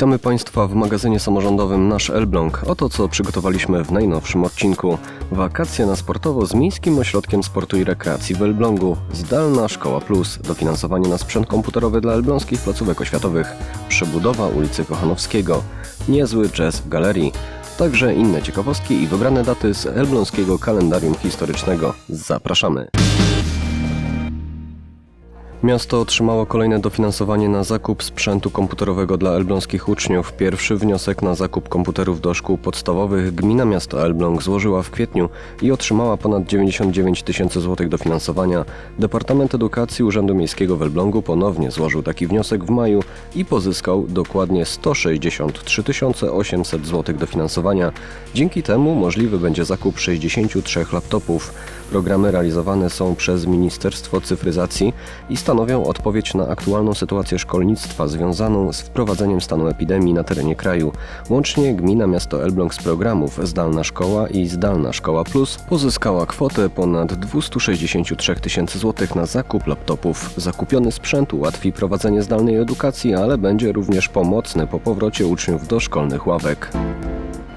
Witamy Państwa w magazynie samorządowym Nasz Elbląg. Oto co przygotowaliśmy w najnowszym odcinku. Wakacje na sportowo z Miejskim Ośrodkiem Sportu i Rekreacji w Elblągu. Zdalna Szkoła Plus. Dofinansowanie na sprzęt komputerowy dla elbląskich placówek oświatowych. Przebudowa ulicy Kochanowskiego. Niezły jazz w galerii. Także inne ciekawostki i wybrane daty z elbląskiego kalendarium historycznego. Zapraszamy. Miasto otrzymało kolejne dofinansowanie na zakup sprzętu komputerowego dla elbląskich uczniów. Pierwszy wniosek na zakup komputerów do szkół podstawowych gmina miasta Elbląg złożyła w kwietniu i otrzymała ponad 99 tysięcy złotych dofinansowania. Departament Edukacji Urzędu Miejskiego w Elblągu ponownie złożył taki wniosek w maju i pozyskał dokładnie 163 800 złotych dofinansowania. Dzięki temu możliwy będzie zakup 63 laptopów. Programy realizowane są przez Ministerstwo Cyfryzacji i stanowią odpowiedź na aktualną sytuację szkolnictwa związaną z wprowadzeniem stanu epidemii na terenie kraju. Łącznie gmina miasto Elbląg z programów Zdalna Szkoła i Zdalna Szkoła Plus pozyskała kwotę ponad 263 tysięcy złotych na zakup laptopów. Zakupiony sprzęt ułatwi prowadzenie zdalnej edukacji, ale będzie również pomocny po powrocie uczniów do szkolnych ławek.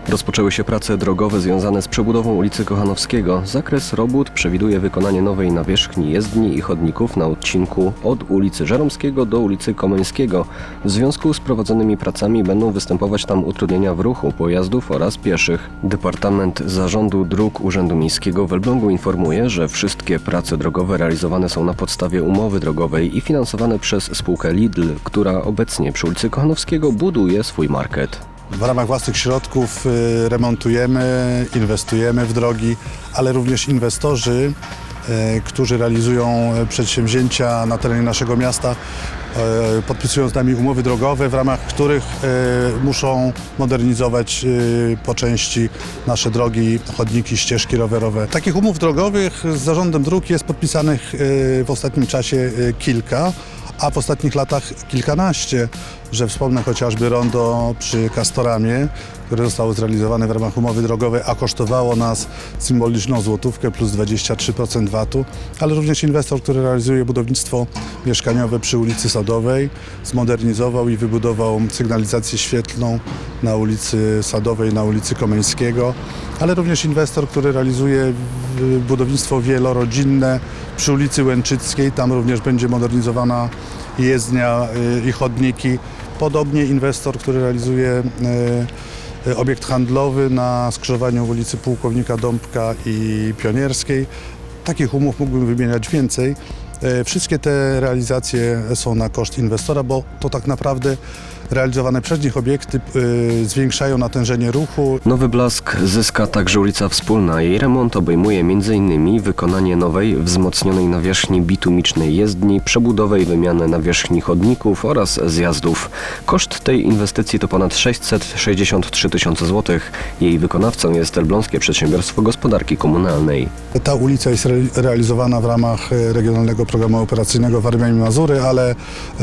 Rozpoczęły się prace drogowe związane z przebudową ulicy Kochanowskiego. Zakres robót przewiduje wykonanie nowej nawierzchni jezdni i chodników na odcinku od ulicy Żeromskiego do ulicy Komeńskiego. W związku z prowadzonymi pracami będą występować tam utrudnienia w ruchu pojazdów oraz pieszych. Departament Zarządu Dróg Urzędu Miejskiego w Elblągu informuje, że wszystkie prace drogowe realizowane są na podstawie umowy drogowej i finansowane przez spółkę Lidl, która obecnie przy ulicy Kochanowskiego buduje swój market. W ramach własnych środków y, remontujemy, inwestujemy w drogi, ale również inwestorzy, y, którzy realizują y, przedsięwzięcia na terenie naszego miasta, podpisują z nami umowy drogowe, w ramach których muszą modernizować po części nasze drogi, chodniki, ścieżki rowerowe. Takich umów drogowych z zarządem dróg jest podpisanych w ostatnim czasie kilka a w ostatnich latach kilkanaście, że wspomnę chociażby rondo przy Kastoramie, które zostało zrealizowane w ramach umowy drogowej, a kosztowało nas symboliczną złotówkę plus 23% VAT-u, ale również inwestor, który realizuje budownictwo mieszkaniowe przy ulicy Sadowej, zmodernizował i wybudował sygnalizację świetlną na ulicy Sadowej, na ulicy Komeńskiego, ale również inwestor, który realizuje budownictwo wielorodzinne przy ulicy Łęczyckiej, tam również będzie modernizowana jezdnia y, i chodniki. Podobnie inwestor, który realizuje y, obiekt handlowy na skrzyżowaniu ulicy Pułkownika Dąbka i Pionierskiej. Takich umów mógłbym wymieniać więcej. Y, Wszystkie te realizacje są na koszt inwestora, bo to tak naprawdę realizowane przez nich obiekty y, zwiększają natężenie ruchu, Nowy blask zyska także ulica Wspólna. Jej remont obejmuje m.in. wykonanie nowej, wzmocnionej nawierzchni bitumicznej jezdni, przebudowę i wymianę nawierzchni chodników oraz zjazdów. Koszt tej inwestycji to ponad 663 tysiące złotych. Jej wykonawcą jest Elbląskie Przedsiębiorstwo Gospodarki Komunalnej. Ta ulica jest re- realizowana w ramach e, Regionalnego Programu Operacyjnego Warmia i Mazury, ale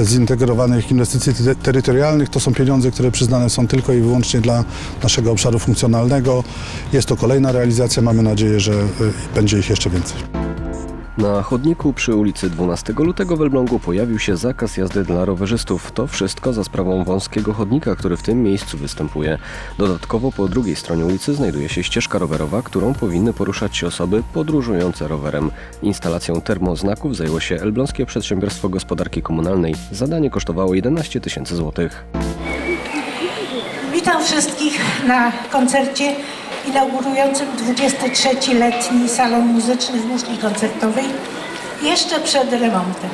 zintegrowanych inwestycji te- terytorialnych to są pieniądze, które przyznane są tylko i wyłącznie dla naszego obszaru funkcjonalnego. Jest to kolejna realizacja, mamy nadzieję, że e, będzie ich jeszcze więcej. Na chodniku przy ulicy 12 lutego w Elblągu pojawił się zakaz jazdy dla rowerzystów. To wszystko za sprawą wąskiego chodnika, który w tym miejscu występuje. Dodatkowo po drugiej stronie ulicy znajduje się ścieżka rowerowa, którą powinny poruszać się osoby podróżujące rowerem. Instalacją termoznaków zajęło się Elbląskie Przedsiębiorstwo Gospodarki Komunalnej. Zadanie kosztowało 11 tysięcy złotych. Witam wszystkich na koncercie inaugurującym 23-letni salon muzyczny w muszli koncertowej jeszcze przed remontem.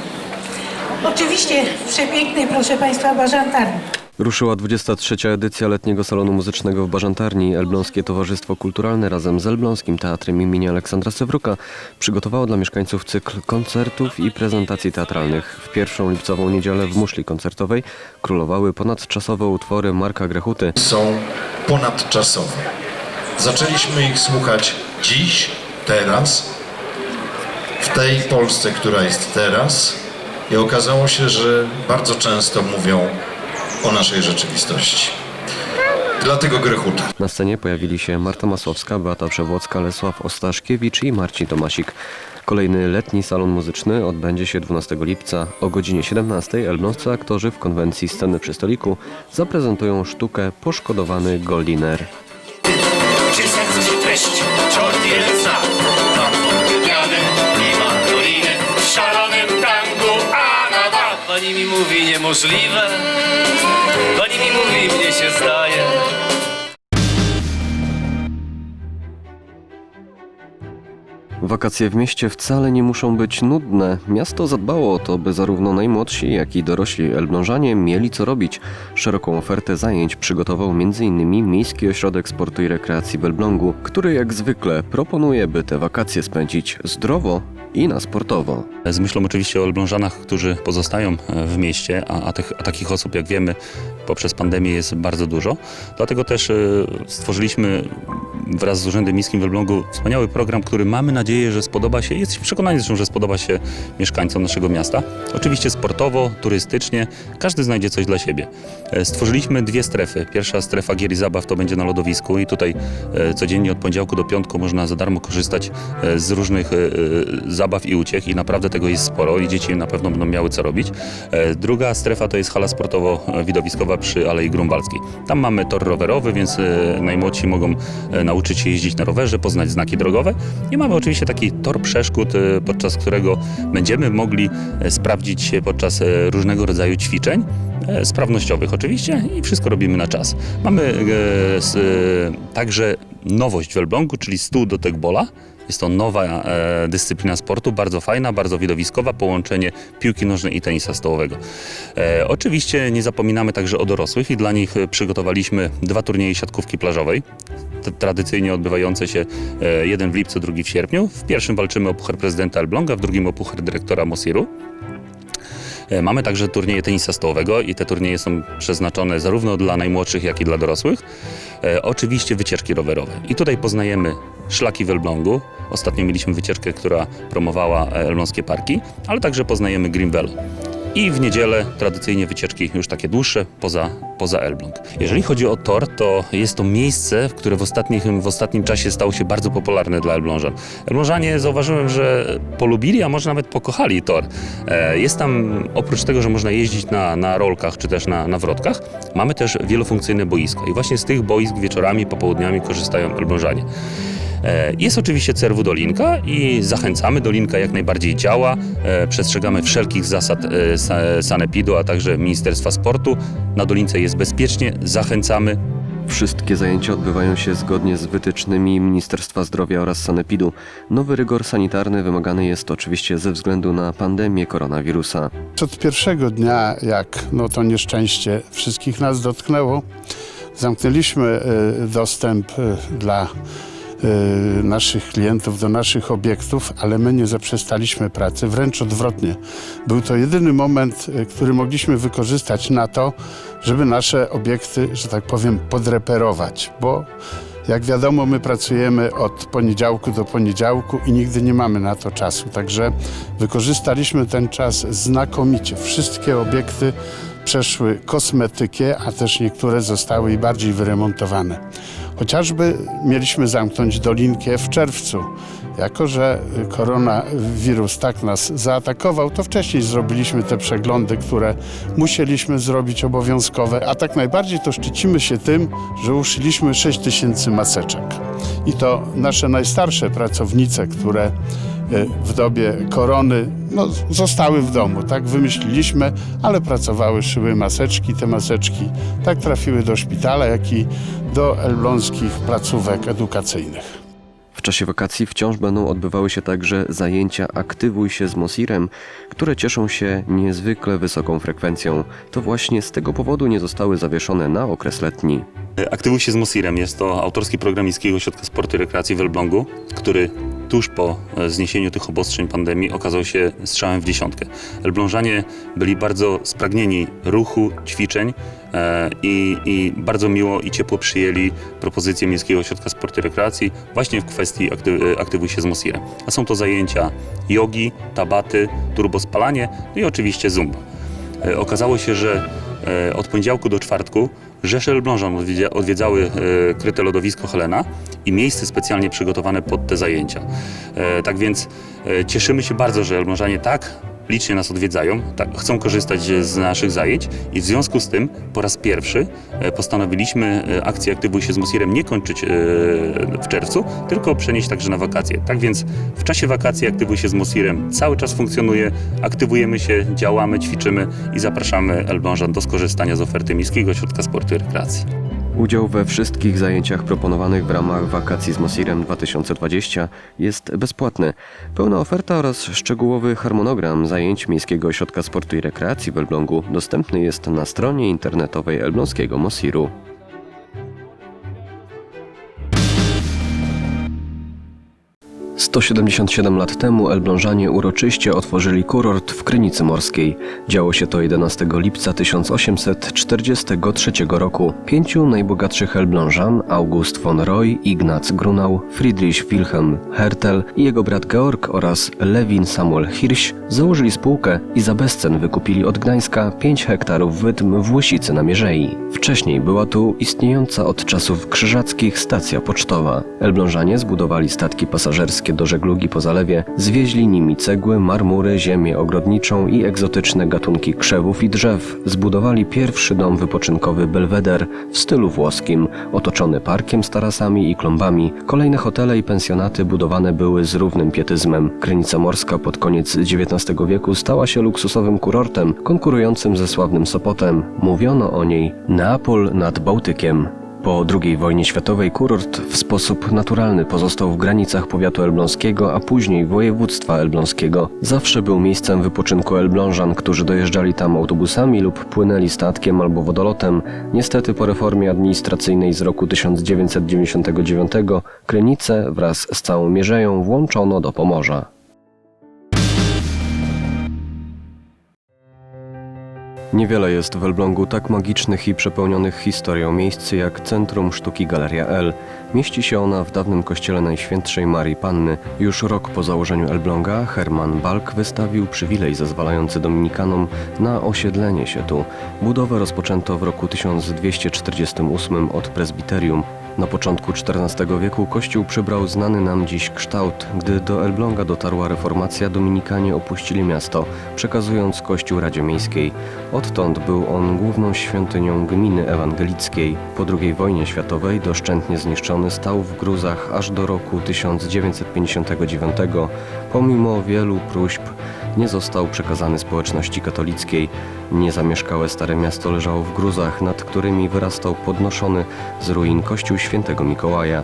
Oczywiście w przepięknej, proszę Państwa, bażantarni. Ruszyła 23. edycja letniego salonu muzycznego w Bażantarni. Elbląskie Towarzystwo Kulturalne razem z Elbląskim Teatrem imienia Aleksandra Sewruka przygotowało dla mieszkańców cykl koncertów i prezentacji teatralnych. W pierwszą lipcową niedzielę w muszli koncertowej królowały ponadczasowe utwory Marka Grechuty. są ponadczasowe. Zaczęliśmy ich słuchać dziś, teraz, w tej Polsce, która jest teraz i okazało się, że bardzo często mówią o naszej rzeczywistości. Dlatego Grechuta. Na scenie pojawili się Marta Masłowska, Beata Przewłocka, Lesław Ostaszkiewicz i Marcin Tomasik. Kolejny letni salon muzyczny odbędzie się 12 lipca. O godzinie 17 elbląscy aktorzy w konwencji Sceny przy stoliku zaprezentują sztukę Poszkodowany Goldiner. Treści, czort zna Mam fortepianem i mandolinę W szalonym tangu Anada Pani mi mówi niemożliwe. Pani mi mówi mnie się zdaje Wakacje w mieście wcale nie muszą być nudne. Miasto zadbało o to, by zarówno najmłodsi, jak i dorośli elblążanie mieli co robić. Szeroką ofertę zajęć przygotował m.in. Miejski Ośrodek Sportu i Rekreacji w Elblągu, który jak zwykle proponuje, by te wakacje spędzić zdrowo i na sportowo. Z myślą oczywiście o Elblążanach, którzy pozostają e, w mieście, a, a, tych, a takich osób, jak wiemy, poprzez pandemię jest bardzo dużo. Dlatego też e, stworzyliśmy wraz z Urzędem Miejskim w Elblągu wspaniały program, który mamy nadzieję, że spodoba się, jesteśmy przekonani zresztą, że spodoba się mieszkańcom naszego miasta. Oczywiście sportowo, turystycznie, każdy znajdzie coś dla siebie. E, Stworzyliśmy dwie strefy. Pierwsza strefa gier i zabaw to będzie na lodowisku i tutaj e, codziennie od poniedziałku do piątku można za darmo korzystać z różnych zabaw i uciech i naprawdę tego jest sporo i dzieci na pewno będą miały co robić. Druga strefa to jest hala sportowo-widowiskowa przy Alei Grunwaldzkiej. Tam mamy tor rowerowy, więc e, najmłodsi mogą e, nauczyć się jeździć na rowerze, poznać znaki drogowe i mamy oczywiście taki tor przeszkód, e, podczas którego będziemy mogli sprawdzić się podczas różnego rodzaju ćwiczeń, sprawnościowych oczywiście i wszystko robimy na czas. Mamy e, e, także nowość w Elblągu, czyli stół do tekbola. Jest to nowa e, dyscyplina sportu, bardzo fajna, bardzo widowiskowa, połączenie piłki nożnej i tenisa stołowego. E, oczywiście nie zapominamy także o dorosłych i dla nich e, przygotowaliśmy dwa turnieje siatkówki plażowej, tradycyjnie odbywające się e, jeden w lipcu, drugi w sierpniu. W pierwszym walczymy o puchar prezydenta Elbląga, w drugim o puchar dyrektora Mosiru. E, Mamy także turnieje tenisa stołowego i te turnieje są przeznaczone zarówno dla najmłodszych, jak i dla dorosłych. E, oczywiście wycieczki rowerowe. I tutaj poznajemy szlaki w Elblągu. Ostatnio mieliśmy wycieczkę, która promowała e, elbląskie parki, ale także poznajemy Green. I w niedzielę tradycyjnie wycieczki już takie dłuższe poza, poza Elbląg. Jeżeli chodzi o tor, to jest to miejsce, które w, ostatnich, w ostatnim czasie stało się bardzo popularne dla Elblążan. Elblążanie zauważyłem, że polubili, a może nawet pokochali tor. E, Jest tam, oprócz tego, że można jeździć na, na rolkach czy też na, na wrotkach, mamy też wielofunkcyjne boiska. I właśnie z tych boisk wieczorami, popołudniami korzystają Elblążanie. E, Jest oczywiście CRW Dolinka i zachęcamy. Dolinka jak najbardziej działa. E, Przestrzegamy wszelkich zasad e, sa- sanepidu, a także Ministerstwa Sportu. Na Dolince jest bezpiecznie. Zachęcamy. Wszystkie zajęcia odbywają się zgodnie z wytycznymi Ministerstwa Zdrowia oraz Sanepidu. Nowy rygor sanitarny wymagany jest oczywiście ze względu na pandemię koronawirusa. Od pierwszego dnia, jak no, to nieszczęście wszystkich nas dotknęło, zamknęliśmy dostęp dla naszych klientów do naszych obiektów, ale my nie zaprzestaliśmy pracy, wręcz odwrotnie. Był to jedyny moment, e, który mogliśmy wykorzystać na to, żeby nasze obiekty, że tak powiem, podreperować, bo jak wiadomo, my pracujemy od poniedziałku do poniedziałku i nigdy nie mamy na to czasu. Także wykorzystaliśmy ten czas znakomicie. Wszystkie obiekty przeszły kosmetykę, a też niektóre zostały i bardziej wyremontowane. Chociażby mieliśmy zamknąć Dolinkę w czerwcu. Jako, że koronawirus tak nas zaatakował, to wcześniej zrobiliśmy te przeglądy, które musieliśmy zrobić obowiązkowe, a tak najbardziej to szczycimy się tym, że uszyliśmy 6 tysięcy maseczek. I to nasze najstarsze pracownice, które e, w dobie korony no, zostały w domu, tak wymyśliliśmy, ale pracowały, szyły maseczki. Te maseczki tak trafiły do szpitala, jak i do elbląskich placówek edukacyjnych. Czasie wakacji wciąż będą odbywały się także zajęcia Aktywuj się z Mosirem, które cieszą się niezwykle wysoką frekwencją. To właśnie z tego powodu nie zostały zawieszone na okres letni. Aktywuj się z Mosirem. Jest to autorski program Miejskiego Ośrodka Sportu i Rekreacji w Elblągu, który tuż po e, zniesieniu tych obostrzeń pandemii okazał się strzałem w dziesiątkę. Elblążanie byli bardzo spragnieni ruchu, ćwiczeń i, i bardzo miło i ciepło przyjęli propozycję Miejskiego Ośrodka Sportu i Rekreacji właśnie w kwestii akty, e, Aktywuj się z Mosirem. A są to zajęcia jogi, tabaty, turbospalanie no i oczywiście zumba. E, Okazało się, że e, od poniedziałku do czwartku Rzesze Elblążan odwiedza, odwiedzały e, kryte lodowisko Helena i miejsce specjalnie przygotowane pod te zajęcia. E, Tak więc e, cieszymy się bardzo, że Elblążanie tak licznie nas odwiedzają, tak, chcą korzystać z naszych zajęć i w związku z tym po raz pierwszy e, postanowiliśmy e, akcję Aktywuj się z Musirem nie kończyć e, w czerwcu, tylko przenieść także na wakacje. Tak więc w czasie wakacji Aktywuj się z Musirem cały czas funkcjonuje, aktywujemy się, działamy, ćwiczymy i zapraszamy Elblążan do skorzystania z oferty Miejskiego Ośrodka Sportu i Rekreacji. Udział we wszystkich zajęciach proponowanych w ramach wakacji z Mosirem 2020 jest bezpłatny. Pełna oferta oraz szczegółowy harmonogram zajęć Miejskiego Ośrodka Sportu i Rekreacji w Elblągu dostępny jest na stronie internetowej Elbląskiego Mosiru. Sto siedemdziesiąt siedem lat temu Elblążanie uroczyście otworzyli kurort w Krynicy Morskiej. Działo się to 11 lipca 1843 roku. Pięciu najbogatszych Elblążan, August von Roy, Ignac Grunau, Friedrich Wilhelm Hertel i jego brat Georg oraz Lewin Samuel Hirsch założyli spółkę i za bezcen wykupili od Gdańska 5 hektarów wydm w Łysicy na Mierzei. Wcześniej była tu istniejąca od czasów krzyżackich stacja pocztowa. Elblążanie zbudowali statki pasażerskie do żeglugi po zalewie, zwieźli nimi cegły, marmury, ziemię ogrodniczą i egzotyczne gatunki krzewów i drzew. Zbudowali pierwszy dom wypoczynkowy Belweder w stylu włoskim, otoczony parkiem z tarasami i klombami. Kolejne hotele i pensjonaty budowane były z równym pietyzmem. Krynica Morska pod koniec XIX wieku stała się luksusowym kurortem, konkurującym ze sławnym Sopotem. Mówiono o niej Neapol nad Bałtykiem. Po II wojnie światowej kurort w sposób naturalny pozostał w granicach powiatu elbląskiego, a później województwa elbląskiego. Zawsze był miejscem wypoczynku elblążan, którzy dojeżdżali tam autobusami lub płynęli statkiem albo wodolotem. Niestety po reformie administracyjnej z roku 1999 Krynice wraz z całą Mierzeją włączono do Pomorza. Niewiele jest w Elblągu tak magicznych i przepełnionych historią miejsc jak Centrum Sztuki Galeria L. Mieści się ona w dawnym kościele Najświętszej Marii Panny. Już rok po założeniu Elbląga Herman Balk wystawił przywilej zezwalający dominikanom na osiedlenie się tu. Budowę rozpoczęto w roku 1248 od prezbiterium. Na początku XIV wieku kościół przybrał znany nam dziś kształt. Gdy do Elbląga dotarła reformacja, dominikanie opuścili miasto, przekazując kościół Radzie Miejskiej. Odtąd był on główną świątynią gminy ewangelickiej. Po II wojnie światowej doszczętnie zniszczony stał w gruzach aż do roku 1959. Pomimo wielu próśb nie został przekazany społeczności katolickiej. Niezamieszkałe Stare Miasto leżało w gruzach, nad którymi wyrastał podnoszony z ruin kościół świętego Mikołaja.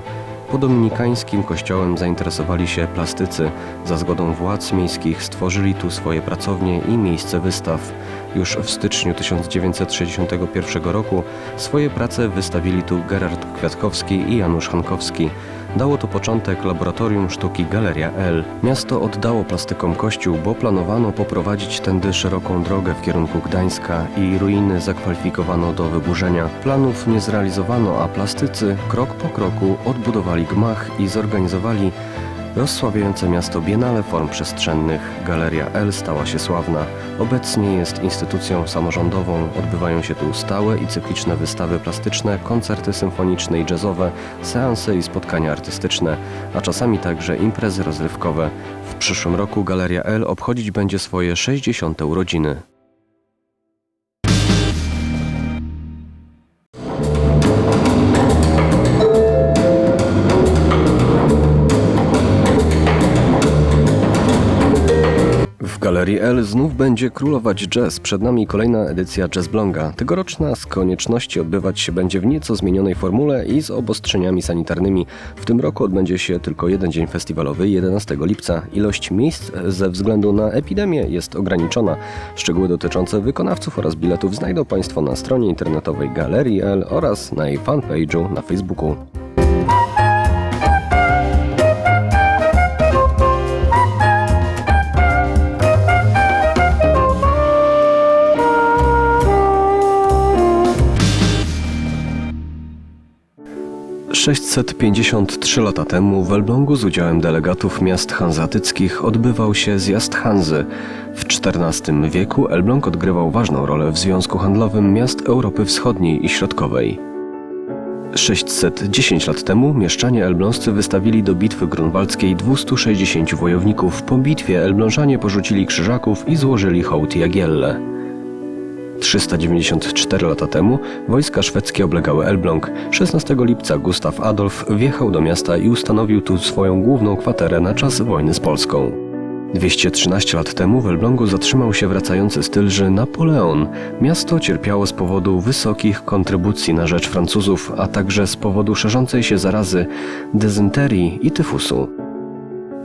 Po dominikańskim kościołem zainteresowali się plastycy. Za zgodą władz miejskich stworzyli tu swoje pracownie i miejsce wystaw. Już w styczniu 1961 roku swoje prace wystawili tu Gerard Kwiatkowski i Janusz Hankowski. Dało to początek Laboratorium Sztuki Galeria L. Miasto oddało plastykom kościół, bo planowano poprowadzić tędy szeroką drogę w kierunku Gdańska i ruiny zakwalifikowano do wyburzenia. Planów nie zrealizowano, a plastycy krok po kroku odbudowali gmach i zorganizowali rozsławiające miasto Biennale Form Przestrzennych. Galeria L stała się sławna. Obecnie jest instytucją samorządową. Odbywają się tu stałe i cykliczne wystawy plastyczne, koncerty symfoniczne i jazzowe, seanse i spotkania artystyczne, a czasami także imprezy rozrywkowe. W przyszłym roku Galeria L obchodzić będzie swoje 60. urodziny. W Galerii L znów będzie królować jazz. Przed nami kolejna edycja Jazz Blonga. Tegoroczna z konieczności odbywać się będzie w nieco zmienionej formule i z obostrzeniami sanitarnymi. W tym roku odbędzie się tylko jeden dzień festiwalowy 11 lipca. Ilość miejsc ze względu na epidemię jest ograniczona. Szczegóły dotyczące wykonawców oraz biletów znajdą Państwo na stronie internetowej Galerii L oraz na jej fanpage'u na Facebooku. 653 lata temu w Elblągu z udziałem delegatów miast hanzatyckich odbywał się zjazd Hanzy. W XIV wieku Elbląg odgrywał ważną rolę w związku handlowym miast Europy Wschodniej i Środkowej. 610 lat temu mieszczanie elbląscy wystawili do bitwy grunwaldzkiej 260 wojowników. Po bitwie elblążanie porzucili krzyżaków i złożyli hołd Jagielle. 394 lata temu wojska szwedzkie oblegały Elbląg. 16 lipca Gustaw Adolf wjechał do miasta i ustanowił tu swoją główną kwaterę na czas wojny z Polską. 213 lat temu w Elblągu zatrzymał się wracający z Tylży Napoleon. Miasto cierpiało z powodu wysokich kontrybucji na rzecz Francuzów, a także z powodu szerzącej się zarazy dezynterii i tyfusu.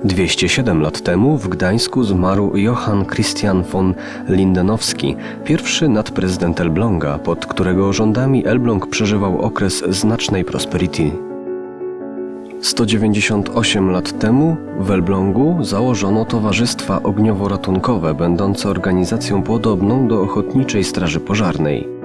207 lat temu w Gdańsku zmarł Johann Christian von Lindenowski, pierwszy nadprezydent Elbląga, pod którego rządami Elbląg przeżywał okres znacznej prosperity. 198 lat temu w Elblągu założono towarzystwa ogniowo-ratunkowe, będące organizacją podobną do Ochotniczej Straży Pożarnej.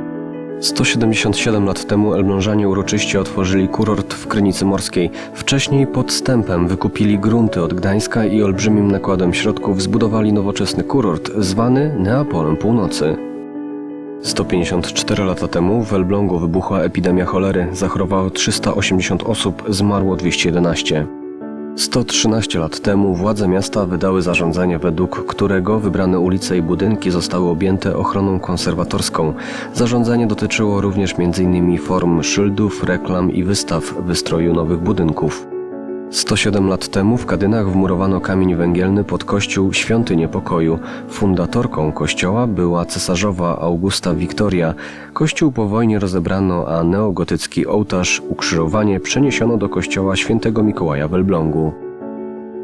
177 lat temu Elblążanie uroczyście otworzyli kurort w Krynicy Morskiej. Wcześniej podstępem wykupili grunty od Gdańska i olbrzymim nakładem środków zbudowali nowoczesny kurort zwany Neapolem Północy. 154 lata temu w Elblągu wybuchła epidemia cholery, zachorowało 380 osób, zmarło 211. 113 lat temu władze miasta wydały zarządzenie, według którego wybrane ulice i budynki zostały objęte ochroną konserwatorską. Zarządzenie dotyczyło również m.in. form szyldów, reklam i wystaw wystroju nowych budynków. 107 lat temu w Kadynach wmurowano kamień węgielny pod kościół Świątynię Pokoju. Fundatorką kościoła była cesarzowa Augusta Wiktoria. Kościół po wojnie rozebrano, a neogotycki ołtarz ukrzyżowanie przeniesiono do kościoła Świętego Mikołaja w Elblągu.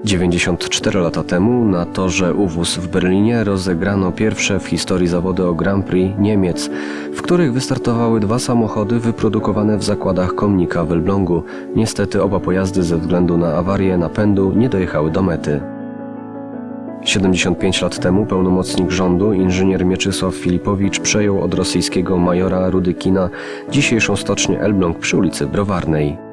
94 lata temu na torze Uwus w Berlinie rozegrano pierwsze w historii zawody o Grand Prix Niemiec, w których wystartowały dwa samochody wyprodukowane w zakładach Komnika w Elblągu. Niestety oba pojazdy ze względu na awarię napędu nie dojechały do mety. 75 lat temu pełnomocnik rządu, inżynier Mieczysław Filipowicz, przejął od rosyjskiego majora Rudykina dzisiejszą stocznię Elbląg przy ulicy Browarnej.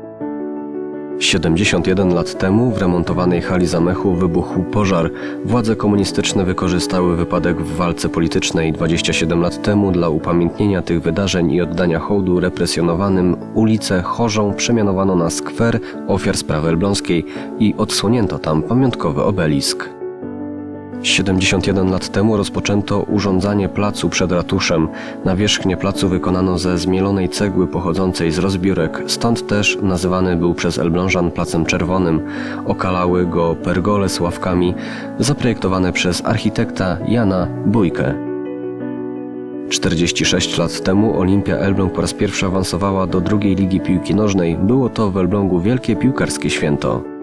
71 lat temu w remontowanej hali zamechu wybuchł pożar. Władze komunistyczne wykorzystały wypadek w walce politycznej 27 lat temu dla upamiętnienia tych wydarzeń i oddania hołdu represjonowanym ulicę Chorzą przemianowano na skwer ofiar sprawy elbląskiej i odsłonięto tam pamiątkowy obelisk. 71 lat temu rozpoczęto urządzanie placu przed ratuszem. Nawierzchnię placu wykonano ze zmielonej cegły pochodzącej z rozbiórek, stąd też nazywany był przez Elblążan Placem Czerwonym. Okalały go pergole z ławkami zaprojektowane przez architekta Jana Bójkę. 46 lat temu Olimpia Elbląg po raz pierwszy awansowała do drugiej ligi piłki nożnej. Było to w Elblągu wielkie piłkarskie święto.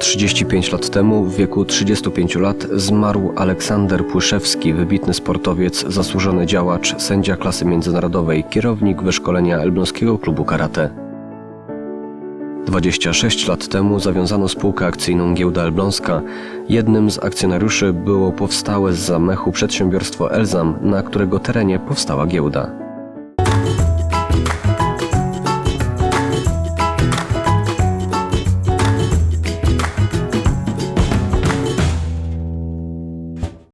35 lat temu, w wieku 35 lat, zmarł Aleksander Płyszewski, wybitny sportowiec, zasłużony działacz, sędzia klasy międzynarodowej, kierownik wyszkolenia Elbląskiego Klubu Karate. 26 lat temu zawiązano spółkę akcyjną Giełda Elbląska. Jednym z akcjonariuszy było powstałe z zamechu przedsiębiorstwo Elzam, na którego terenie powstała giełda.